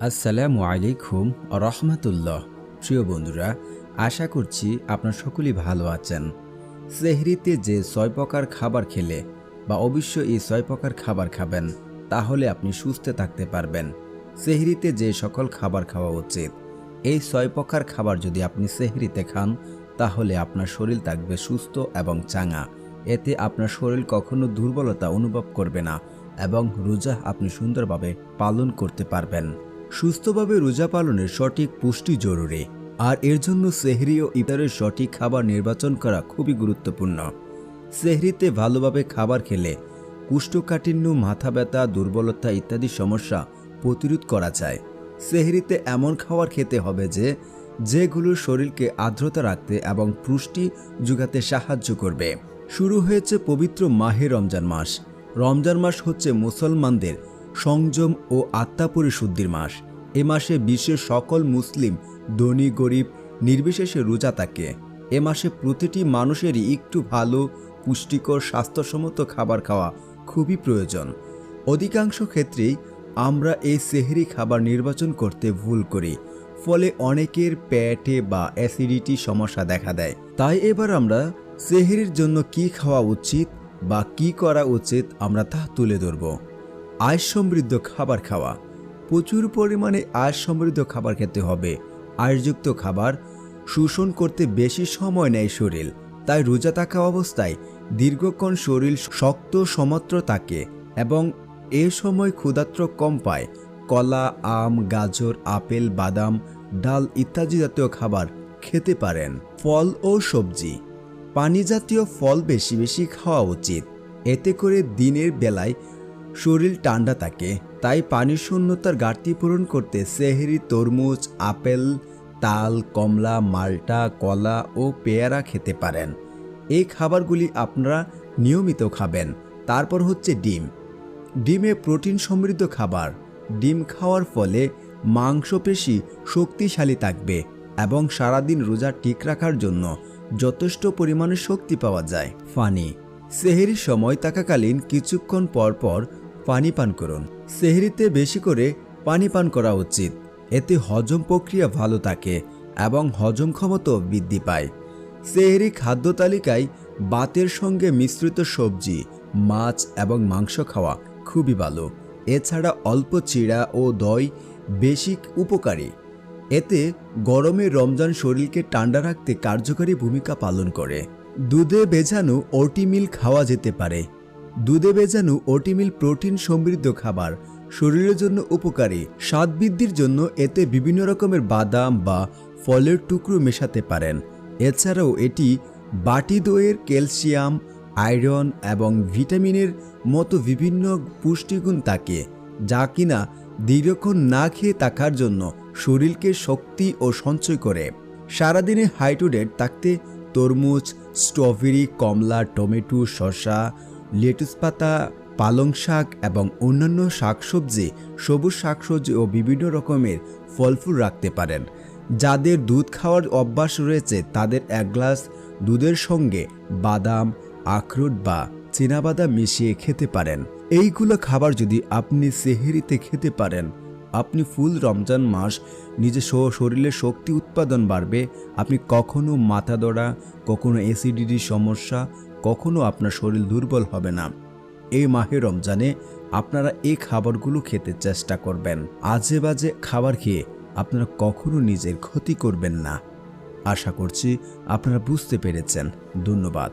আসসালামু আলাইকুম রহমতুল্লাহ। প্রিয় বন্ধুরা, আশা করছি আপনার সকলেই ভালো আছেন। সেহরিতে যে ছয় প্রকার খাবার খেলে বা অবশ্যই এই ছয় প্রকার খাবার খাবেন, তাহলে আপনি সুস্থ থাকতে পারবেন। সেহরিতে যে সকল খাবার খাওয়া উচিত, এই ছয় প্রকার খাবার যদি আপনি সেহরিতে খান, তাহলে আপনার শরীর থাকবে সুস্থ এবং চাঙা। এতে আপনার শরীর কখনো দুর্বলতা অনুভব করবে না এবং রোজা আপনি সুন্দরভাবে পালন করতে পারবেন। সুস্থভাবে রোজা পালনের সঠিক পুষ্টি জরুরি, আর এর জন্য সেহরি ও ইফতারের সঠিক খাবার নির্বাচন করা খুবই গুরুত্বপূর্ণ। সেহরিতে ভালোভাবে খাবার খেলে কুষ্ঠকাঠিন্য, মাথা ব্যথা, দুর্বলতা ইত্যাদি সমস্যা প্রতিরোধ করা যায়। সেহরিতে এমন খাবার খেতে হবে যে, যেগুলো শরীরকে আর্দ্রতা রাখতে এবং পুষ্টি যোগাতে সাহায্য করবে। শুরু হয়েছে পবিত্র মাহে রমজান মাস। রমজান মাস হচ্ছে মুসলমানদের সংযম ও আত্মা পরিশুদ্ধির মাস। এ মাসে বিশ্বের সকল মুসলিম, ধনী, গরিব, নির্বিশেষে রোজা থাকে। এ মাসে প্রতিটি মানুষেরই একটু ভালো, পুষ্টিকর, স্বাস্থ্যসম্মত খাবার খাওয়া খুবই প্রয়োজন। অধিকাংশ ক্ষেত্রেই আমরা এই সেহরি খাবার নির্বাচন করতে ভুল করি, ফলে অনেকের পেটে বা অ্যাসিডিটি সমস্যা দেখা দেয়। তাই এবার আমরা সেহরির জন্য কি খাওয়া উচিত বা কি করা উচিত আমরা তা তুলে ধরব। আয় সমৃদ্ধ খাবার খাওয়া। প্রচুর পরিমাণে আয় সমৃদ্ধ খাবার খেতে হবে। আয়যুক্ত খাবার শোষণ করতে বেশি সময় নেয় শরীর, তাই রোজা থাকা অবস্থায় দীর্ঘক্ষণ শরীর শক্ত সমত্র থাকে এবং এ সময় ক্ষুধাত্র কম পায়। কলা, আম, গাজর, আপেল, বাদাম, ডাল ইত্যাদি জাতীয় খাবার খেতে পারেন। ফল ও সবজি। পানি জাতীয় ফল বেশি বেশি খাওয়া উচিত। এতে করে দিনের বেলায় শরীর ঠান্ডা থাকে। তাই পানির শূন্যতার ঘাটতি পূরণ করতে সেহেরি, তরমুজ, আপেল, তাল, কমলা, মাল্টা, কলা ও পেয়ারা খেতে পারেন। এই খাবারগুলি আপনারা নিয়মিত খাবেন। তারপর হচ্ছে ডিম। ডিমে প্রোটিন সমৃদ্ধ খাবার। ডিম খাওয়ার ফলে মাংসপেশি শক্তিশালী থাকবে এবং সারাদিন রোজা ঠিক রাখার জন্য যথেষ্ট পরিমাণে শক্তি পাওয়া যায়। ফানি। সেহেরির সময় থাকাকালীন কিছুক্ষণ পর পর পানি পান করুন। সেহরিতে বেশি করে পানি পান করা উচিত। এতে হজম প্রক্রিয়া ভালো থাকে এবং হজম ক্ষমতাও বৃদ্ধি পায়। সেহরি খাদ্য তালিকায় বাতের সঙ্গে মিশ্রিত সবজি, মাছ এবং মাংস খাওয়া খুবই ভালো। এছাড়া অল্প চিড়া ও দই বেশি উপকারী। এতে গরমে রমজান শরীরকে ঠান্ডা রাখতে কার্যকরী ভূমিকা পালন করে। দুধে বেজানো ওটিমিল খাওয়া যেতে পারে। দুধে বেজানো ওটিমিল প্রোটিন সমৃদ্ধ খাবার, শরীরের জন্য উপকারী। স্বাদ বৃদ্ধির জন্য এতে বিভিন্ন রকমের বাদাম বা ফলের টুকরো মেশাতে পারেন। এছাড়াও এটি বাটি দইয়ের ক্যালসিয়াম, আয়রন এবং ভিটামিনের মতো বিভিন্ন পুষ্টিগুণ থাকে, যা কিনা দীর্ঘক্ষণ না খেয়ে থাকার জন্য শরীরকে শক্তি ও সঞ্চয় করে। সারাদিনে হাইড্রেট থাকতে তরমুজ, স্ট্রবেরি, কমলা, টমেটো, শসা লেটুস পাতা, পালং শাক এবং অন্যান্য শাকসবজি সবুজ শাকসবজি ও বিভিন্ন রকমের ফলফুল রাখতে পারেন। যাদের দুধ খাওয়ার অভ্যাস রয়েছে, তাদের এক গ্লাস দুধের সঙ্গে বাদাম, আখরোট বা চীনাবাদাম মিশিয়ে খেতে পারেন। এইগুলো খাবার যদি আপনি সেহেরিতে খেতে পারেন আপনি ফুল রমজান মাস নিজে শরীরে শক্তি উৎপাদন বাড়বে। আপনি কখনো মাথা দড়া, কখনো অ্যাসিডিটির সমস্যা, কখনো আপনার শরীর দুর্বল হবে না। এই মাহে রমজানে আপনারা এই খাবারগুলো খেতে চেষ্টা করবেন। আজে বাজে খাবার খেয়ে আপনারা কখনো নিজের ক্ষতি করবেন না। আশা করছি আপনারা বুঝতে পেরেছেন। ধন্যবাদ।